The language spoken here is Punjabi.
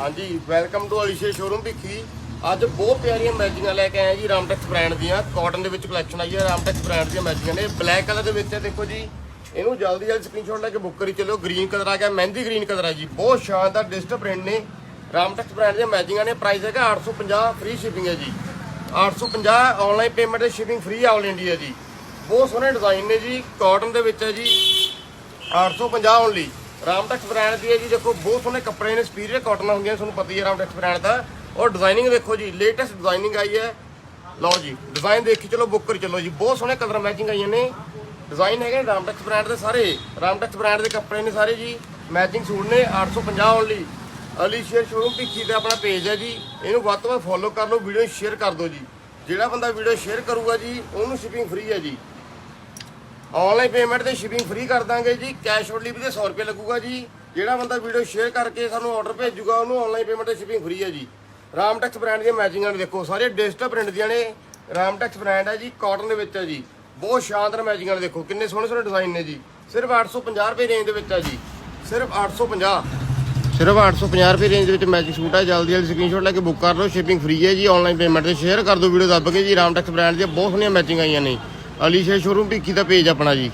ਹਾਂਜੀ welcome to Alishe showroom Bhikhi. ਅੱਜ ਬਹੁਤ ਪਿਆਰੀਆਂ ਮੈਚਿੰਗਾਂ ਲੈ ਕੇ ਆਏ ਜੀ ਰਾਮਟੈਕਸ ਬ੍ਰਾਂਡ ਦੀਆਂ। ਕਾਟਨ ਦੇ ਵਿੱਚ ਕਲੈਕਸ਼ਨ ਆਈ ਹੈ ਰਾਮਟੈਕਸ ਬ੍ਰਾਂਡ ਦੀਆਂ ਮੈਚਿੰਗਾਂ ਨੇ। ਬਲੈਕ ਕਲਰ ਦੇ ਵਿੱਚ ਹੈ, ਦੇਖੋ ਜੀ। ਇਹਨੂੰ ਜਲਦੀ ਜਲਦੀ ਸਕਰੀਨਸ਼ਾਟ ਲੈ ਕੇ ਬੁੱਕ ਕਰੀ ਚੱਲਿਓ। ਗ੍ਰੀਨ ਕਲਰ ਆ ਗਿਆ, ਮਹਿੰਦੀ ਗ੍ਰੀਨ ਕਲਰ ਆ ਜੀ। ਬਹੁਤ ਸ਼ਾਨਦਾਰ ਡਿਜੀਟਲ ਪ੍ਰਿੰਟ ਨੇ। ਰਾਮਟੈਕਸ ਬ੍ਰਾਂਡ ਦੀਆਂ ਮੈਚਿੰਗਾਂ ਨੇ। ਪ੍ਰਾਈਸ ਹੈਗਾ 850 ਫ੍ਰੀ ਸ਼ਿਪਿੰਗ ਹੈ ਜੀ। 850 ਆਨਲਾਈਨ ਪੇਮੈਂਟ ਤੇ ਸ਼ਿਪਿੰਗ ਫ੍ਰੀ ਆਲ ਇੰਡੀਆ ਜੀ। ਬਹੁਤ ਸੋਹਣੇ ਡਿਜ਼ਾਈਨ ਨੇ ਜੀ। ਕਾਟਨ ਦੇ ਵਿੱਚ ਹੈ ਜੀ। 850 ਓਨਲੀ ਰਾਮਟੈਕਸ ਬ੍ਰਾਂਡ ਦੀ ਹੈ ਜੀ। ਦੇਖੋ, ਬਹੁਤ ਸੋਹਣੇ ਕੱਪੜੇ ਨੇ ਸਪੀਰੀਅਰ ਕਾਟਨ ਹੁੰਦੀਆਂ, ਤੁਹਾਨੂੰ ਪਤਾ ਹੀ ਹੈ ਰਾਮਟੈਕਸ ਬ੍ਰਾਂਡ ਦਾ। ਔਰ ਡਿਜ਼ਾਈਨਿੰਗ ਦੇਖੋ ਜੀ ਲੇਟੈਸਟ ਡਿਜ਼ਾਈਨਿੰਗ ਆਈ ਹੈ। ਲਓ ਜੀ ਡਿਜ਼ਾਈਨ ਦੇਖੀ, ਚਲੋ ਬੁੱਕ ਕਰ ਚਲੋ ਜੀ। ਬਹੁਤ ਸੋਹਣੇ ਕਲਰ ਮੈਚਿੰਗ ਆਈਆਂ ਨੇ। ਡਿਜ਼ਾਈਨ ਹੈਗੇ ਰਾਮਟੈਕਸ ਬ੍ਰਾਂਡ ਦੇ ਸਾਰੇ। ਰਾਮਟੈਕਸ ਬ੍ਰਾਂਡ ਦੇ ਕੱਪੜੇ ਨੇ ਸਾਰੇ ਜੀ। ਮੈਚਿੰਗ ਸੂਟ ਨੇ 850 only Alisha showroom Bhikhi ਤੇ ਆਪਣਾ ਪੇਜ ਹੈ ਜੀ। ਇਹਨੂੰ ਵੱਧ ਤੋਂ ਵੱਧ ਫੋਲੋ ਕਰ ਲਓ ਵੀਡੀਓ ਸ਼ੇਅਰ ਕਰ ਦਿਓ ਜੀ। ਜਿਹੜਾ ਬੰਦਾ ਵੀਡੀਓ ਸ਼ੇਅਰ ਕਰੂਗਾ ਜੀ, ਉਹਨੂੰ ਸ਼ਿਪਿੰਗ ਫ੍ਰੀ ਹੈ ਜੀ। ਆਨਲਾਈਨ ਪੇਮੈਂਟ ਤੇ ਸ਼ਿਪਿੰਗ ਫ੍ਰੀ ਕਰ ਦਾਂਗੇ ਜੀ। ਕੈਸ਼ ਔਨ ਡਿਲੀਵਰੀ ਤੇ 100 ਰੁਪਏ ਲੱਗੂਗਾ ਜੀ। ਜਿਹੜਾ ਬੰਦਾ ਵੀਡੀਓ ਸ਼ੇਅਰ ਕਰਕੇ ਸਾਨੂੰ ਆਰਡਰ ਭੇਜੂਗਾ, ਉਹਨੂੰ ਆਨਲਾਈਨ ਪੇਮੈਂਟ ਤੇ ਸ਼ਿਪਿੰਗ ਫ੍ਰੀ ਹੈ ਜੀ। ਰਾਮਟੈਕਸ ਬ੍ਰਾਂਡ ਦੀਆਂ ਮੈਚਿੰਗਾਂ ਨੇ ਦੇਖੋ, ਸਾਰੇ ਡਿਜੀਟਲ ਪ੍ਰਿੰਟ ਦੀਆਂ ਨੇ। ਰਾਮਟੈਕਸ ਬ੍ਰਾਂਡ ਹੈ ਜੀ ਕਾਟਨ ਦੇ ਵਿੱਚ ਹੈ ਜੀ। ਬਹੁਤ ਸ਼ਾਨਦਾਰ ਮੈਚਿੰਗਾਂ ਨੇ ਦੇਖੋ, ਕਿੰਨੇ ਸੋਹਣੇ ਸੋਹਣੇ ਡਿਜ਼ਾਈਨ ਨੇ ਜੀ। ਸਿਰਫ 850 ਰੁਪਏ ਰੇਂਜ ਦੇ ਵਿੱਚ ਹੈ ਜੀ। ਸਿਰਫ 850 ਸਿਰਫ 850 ਰੁਪਏ ਰੇਂਜ ਦੇ ਵਿੱਚ ਮੈਚਿੰਗ ਸੂਟ ਹੈ ਜਲਦੀ ਜਲਦੀ ਸਕਰੀਨਸ਼ਾਟ ਲੈ ਕੇ ਬੁੱਕ ਕਰ ਲਓ ਸ਼ਿਪਿੰਗ ਫ੍ਰੀ ਹੈ ਜੀ। ਆਨਲਾਈਨ ਪੇਮੈਂਟ ਤੇ ਸ਼ੇਅਰ ਕਰ ਦਿਓ ਵੀਡੀਓ ਦੱਬ ਕੇ ਜੀ। ਰਾਮਟੈਕਸ ਬ੍ਰਾਂਡ ਦੀਆਂ ਬਹੁਤ ਸੋਹਣੀਆਂ ਮੈਚਿੰਗ ਆਈਆਂ ਨੇ। ਅਲੀਸ਼ਾ ਸ਼ੋਰੂਮ ਭਿੱਖੀ ਦਾ ਪੇਜ ਆਪਣਾ ਜੀ।